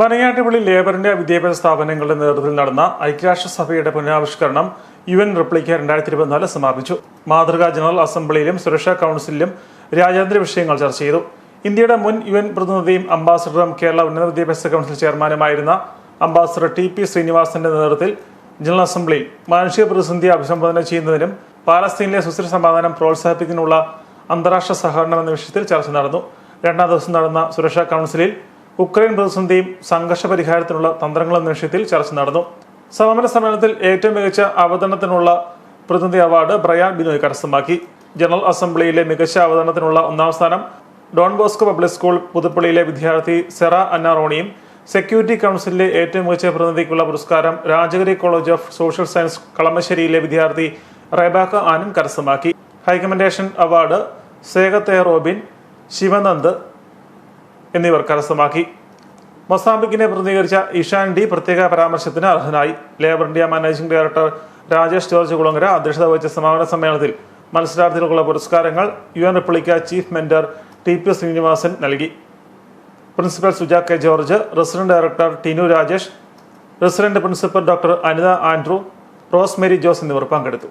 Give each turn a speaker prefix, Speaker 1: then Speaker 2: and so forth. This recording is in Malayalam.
Speaker 1: മനയാട്ടുപള്ളി ലേബറിന്റെ വിദ്യാഭ്യാസ സ്ഥാപനങ്ങളുടെ നേതൃത്വത്തിൽ നടന്ന ഐക്യരാഷ്ട്രസഭയുടെ പുനരാവിഷ്കരണം യു എൻ റിപ്ലിക്ക രണ്ടായിരത്തി ഇരുപത്തിനാല് സമാപിച്ചു. മാതൃകാ ജനറൽ അസംബ്ലിയിലും സുരക്ഷാ കൗൺസിലിലും രാജ്യാന്തര വിഷയങ്ങൾ ചർച്ച ചെയ്തു. ഇന്ത്യയുടെ മുൻ യു എൻ പ്രതിനിധിയും അംബാസഡറും കേരള ഉന്നത വിദ്യാഭ്യാസ കൗൺസിൽ ചെയർമാനുമായിരുന്ന അംബാസഡർ ടി പി ശ്രീനിവാസന്റെ നേതൃത്വത്തിൽ ജനറൽ അസംബ്ലിയിൽ മാനുഷിക പ്രതിസന്ധി അഭിസംബോധന ചെയ്യുന്നതിനും പാലസ്തീനിലെ സുസ്ഥിര സമാധാനം പ്രോത്സാഹിപ്പിക്കുന്നതിനുള്ള അന്താരാഷ്ട്ര സഹകരണം എന്ന വിഷയത്തിൽ ചർച്ച നടന്നു. രണ്ടാം ദിവസം നടന്ന സുരക്ഷാ കൗൺസിലിൽ ഉക്രൈൻ പ്രതിസന്ധിയും സംഘർഷ പരിഹാരത്തിനുള്ള തന്ത്രങ്ങളും എന്ന വിഷയത്തിൽ ചർച്ച നടന്നു. സമാപന സമ്മേളനത്തിൽ ഏറ്റവും മികച്ച അവതരണത്തിനുള്ള പ്രതിനിധി അവാർഡ് ബ്രയാൻ ബിനോയ് കരസ്ഥമാക്കി. ജനറൽ അസംബ്ലിയിലെ മികച്ച അവതരണത്തിനുള്ള ഒന്നാം സ്ഥാനം ഡോൺ ബോസ്കോ പബ്ലിക് സ്കൂൾ പുതുപ്പള്ളിയിലെ വിദ്യാർത്ഥി സെറ അന്നാറോണിയും സെക്യൂരിറ്റി കൗൺസിലിലെ ഏറ്റവും മികച്ച പ്രതിനിധിക്കുള്ള പുരസ്കാരം Rajagiri college of social science കളമശ്ശേരിയിലെ വിദ്യാർത്ഥി റേബാക്ക ആനും കരസ്ഥമാക്കി. ഹൈക്കമൻഡേഷൻ അവാർഡ് സേഗത്തെ റോബിൻ ശിവനന്ദ് എന്നിവർ കരസ്ഥമാക്കി. മൊസാംബിക്കിനെ പ്രതിനിധീകരിച്ച ഇഷാൻ ഡി പ്രത്യേക പരാമർശത്തിന് അർഹനായി. Labour India managing director Rajesh George Kulangara അധ്യക്ഷത വഹിച്ച സമാപന സമ്മേളനത്തിൽ മത്സരാർത്ഥികൾക്കുള്ള പുരസ്കാരങ്ങൾ U N റിപ്പബ്ലിക്ക chief mentor T P Sreenivasan നൽകി. Principal Suja K George resident director Tinu Rajesh resident principal doctor Anitha Andrew Rose Mary Jose എന്നിവർ പങ്കെടുത്തു.